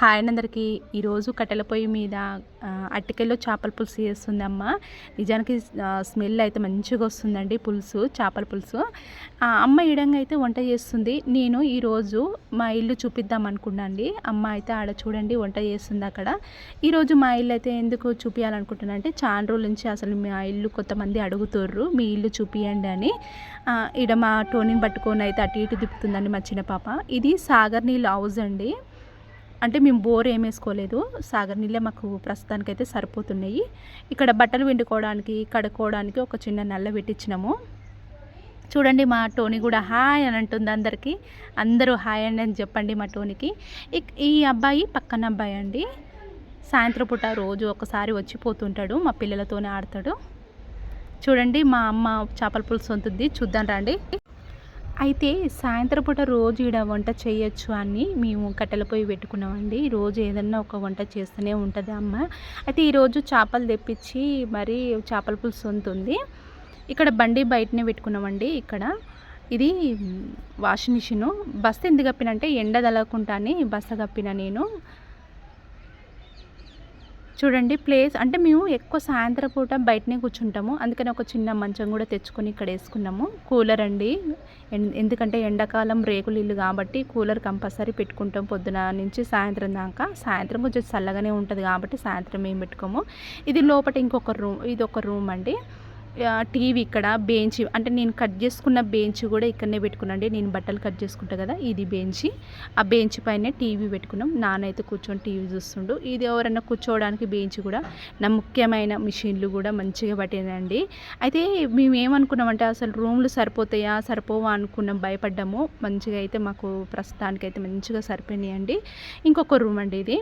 Hi అందరికీ ఈరోజు కట్టెల పొయ్యి మీద అట్టికెల్లో చేపల పులుసు చేస్తుందమ్మ. నిజానికి స్మెల్ అయితే మంచిగా వస్తుందండి పులుసు చేపల పులుసు. అమ్మ ఈడంగా అయితే వంట చేస్తుంది. నేను ఈరోజు మా ఇల్లు చూపిద్దాం అనుకున్నాను అండి అమ్మ అయితే ఆడ చూడండి వంట చేస్తుంది అక్కడ. ఈరోజు మా ఇల్లు అయితే ఎందుకు చూపించాలనుకుంటున్నా అంటే చాలా రోజుల నుంచి అసలు మా ఇల్లు కొంతమంది అడుగుతుర్రు మీ ఇల్లు చూపియండి అని. ఈడ మా టోనిని పట్టుకొని అయితే అటు ఇటు తిప్పుతుందండి మా చిన్న పాప. ఇది సాగర్ నీళ్ళు హౌస్ అండి. అంటే మేము బోర్ ఏం వేసుకోలేదు. సాగర్ నీళ్ళే మాకు ప్రస్తుతానికైతే సరిపోతున్నాయి. ఇక్కడ బట్టలు పిండుకోవడానికి కడుక్కోవడానికి ఒక చిన్న నల్ల పెట్టించినాము చూడండి మా టోనీ కూడా హాయ్ అని అంటుంది అందరికీ. అందరూ హాయ్ అండి అని చెప్పండి మా టోనీకి. ఈ అబ్బాయి పక్కన అబ్బాయి అండి. సాయంత్రం పూట రోజు ఒకసారి వచ్చిపోతుంటాడు మా పిల్లలతోనే ఆడతాడు. చూడండి మా అమ్మ చేపల పులుసు ఉంటుంది చూద్దాం రండి. అయితే సాయంత్రం పూట రోజు ఈడ వంట చేయొచ్చు అని మేము కట్టెల పొయ్యి పెట్టుకున్నామండి. రోజు ఏదన్నా ఒక వంట చేస్తూనే ఉంటుంది అమ్మ. అయితే ఈరోజు చేపలు తెప్పించి మరి చేపల పులుసు ఉంటుంది ఇక్కడ బండి బయటనే పెట్టుకున్నామండి ఇక్కడ. ఇది వాషింగ్ మిషను. బస్త ఎందుకు కప్పినంటే ఎండ తలగకుండా అని బస్త కప్పిన నేను. చూడండి ప్లేస్ అంటే మేము ఎక్కువ సాయంత్రం పూట బయటనే కూర్చుంటాము. అందుకని ఒక చిన్న మంచం కూడా తెచ్చుకొని ఇక్కడ వేసుకున్నాము. కూలర్ అండి. ఎందుకంటే ఎండాకాలం రేకులు ఇల్లు కాబట్టి కూలర్ కంపల్సరీ పెట్టుకుంటాం పొద్దున నుంచి సాయంత్రం దాకా. సాయంత్రం కొంచెం చల్లగానే ఉంటుంది కాబట్టి సాయంత్రం మేము పెట్టుకోము. ఇది లోపల ఇంకొక రూమ్ ఇది ఒక రూమ్ అండి. టీవీ ఇక్కడ బెంచ్ అంటే నేను కట్ చేసుకున్న బెంచ్ కూడా ఇక్కడనే పెట్టుకున్నాండి నేను బట్టలు కట్ చేసుకుంటా కదా ఇది బెంచ్. ఆ బెంచ్ పైన టీవీ పెట్టుకున్నాం. నానైతే కూర్చొని టీవీ చూస్తుండు. ఇది ఎవరైనా కూర్చోవడానికి బెంచ్ కూడా నా ముఖ్యమైన మిషన్లు కూడా మంచిగా పట్టినండి అయితే మేము ఏమనుకున్నామంటే అసలు రూమ్లు సరిపోతాయా సరిపోవా అనుకున్నాం భయపడ్డాము. మంచిగా అయితే మాకు ప్రస్తుతానికి అయితే మంచిగా సరిపోయినాయండి. ఇంకొక రూమ్ అండి ఇది.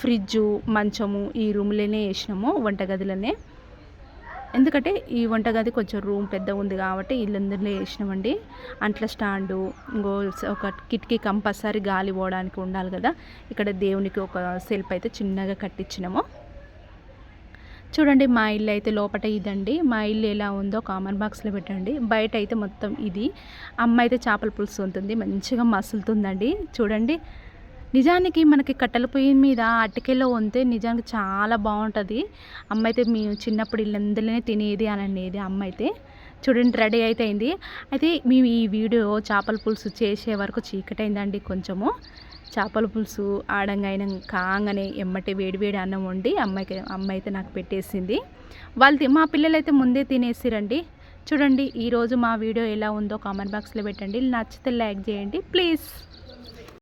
ఫ్రిడ్జు మంచము ఈ రూమ్లోనే వేసినాము వంటగదిలోనే. ఎందుకంటే ఈ వంటగది కొంచెం రూమ్ పెద్ద ఉంది కాబట్టి ఇల్లందరిలో వేసినామండి అంట్ల స్టాండు ఇంకో ఒక కిటికీ కంపల్సరీ గాలి పోవడానికి ఉండాలి కదా. ఇక్కడ దేవునికి ఒక సెల్ఫ్ అయితే చిన్నగా కట్టించినాము. చూడండి మా ఇల్లు అయితే లోపల ఇదండి. మా ఇల్లు ఎలా ఉందో కామన్ బాక్స్లో పెట్టండి. బయట అయితే మొత్తం ఇది. అమ్మ అయితే చేపల పులుసు ఉంటుంది మంచిగా మసులుతుందండి. చూడండి. నిజానికి మనకి కట్టెల పొయ్యి మీద అటికెలో వంతే నిజానికి చాలా బాగుంటుంది. అమ్మ అయితే మేము చిన్నప్పుడు ఇల్లందరిలోనే తినేది అని అనేది అమ్మ అయితే చూడండి రెడీ అయితే అయింది అయితే మేము ఈ వీడియో చేపల పులుసు చేసే వరకు చీకటైందండి కొంచెము. చేపల పులుసు ఆడంగా అయినా కాగానే ఎమ్మటి వేడి వేడి అన్నం వండి అమ్మాయికి అమ్మ అయితే నాకు పెట్టేసింది. వాళ్ళు మా పిల్లలైతే ముందే తినేసిరండి. చూడండి ఈరోజు మా వీడియో ఎలా ఉందో కామెంట్ బాక్స్లో పెట్టండి. నచ్చితే లైక్ చేయండి ప్లీజ్.